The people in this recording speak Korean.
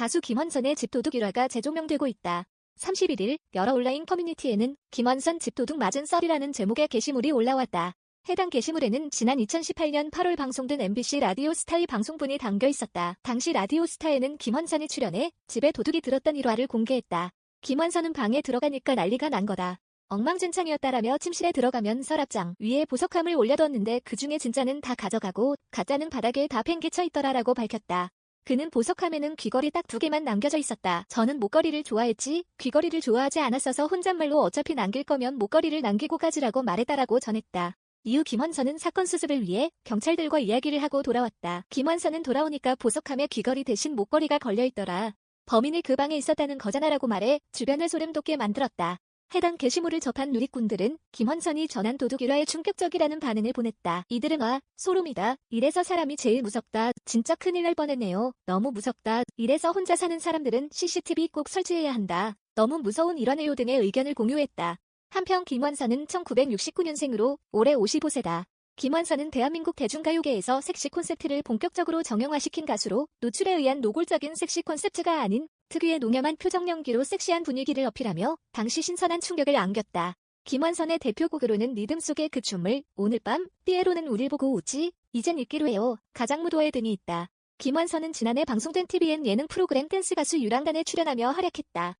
가수 김원선의 집도둑 일화가 재조명되고 있다. 31일 여러 온라인 커뮤니티에는 김원선 집도둑 맞은 썰이라는 제목의 게시물이 올라왔다. 해당 게시물에는 지난 2018년 8월 방송된 MBC 라디오 스타의 방송분이 담겨 있었다. 당시 라디오 스타에는 김원선이 출연해 집에 도둑이 들었던 일화를 공개했다. 김원선은 방에 들어가니까 난리가 난 거다. 엉망진창이었다라며 침실에 들어가면 서랍장 위에 보석함을 올려뒀는데 그 중에 진짜는 다 가져가고 가짜는 바닥에 다 팽개쳐 있더라라고 밝혔다. 그는 보석함에는 귀걸이 딱 두 개만 남겨져 있었다. 저는 목걸이를 좋아했지 귀걸이를 좋아하지 않았어서 혼잣말로 어차피 남길 거면 목걸이를 남기고 가지라고 말했다라고 전했다. 이후 김원선은 사건 수습을 위해 경찰들과 이야기를 하고 돌아왔다. 김원선은 돌아오니까 보석함에 귀걸이 대신 목걸이가 걸려있더라. 범인이 그 방에 있었다는 거잖아라고 말해 주변을 소름 돋게 만들었다. 해당 게시물을 접한 누리꾼들은 김원선이 전한 도둑 일화에 충격적이라는 반응을 보냈다. 이들은 와 소름이다. 이래서 사람이 제일 무섭다. 진짜 큰일 날 뻔했네요. 너무 무섭다. 이래서 혼자 사는 사람들은 CCTV 꼭 설치해야 한다. 너무 무서운 일화네요 등의 의견을 공유했다. 한편 김원선은 1969년생으로 올해 55세다. 김원선은 대한민국 대중가요계에서 섹시 콘셉트를 본격적으로 정형화시킨 가수로 노출에 의한 노골적인 섹시 콘셉트가 아닌 특유의 농염한 표정 연기로 섹시한 분위기를 어필하며 당시 신선한 충격을 안겼다. 김원선의 대표곡으로는 리듬 속의 그 춤을 오늘 밤 삐에로는 우릴 보고 오지 이젠 잊기로 해요. 가장 무도회 등이 있다. 김원선은 지난해 방송된 TVN 예능 프로그램 댄스 가수 유랑단에 출연하며 활약했다.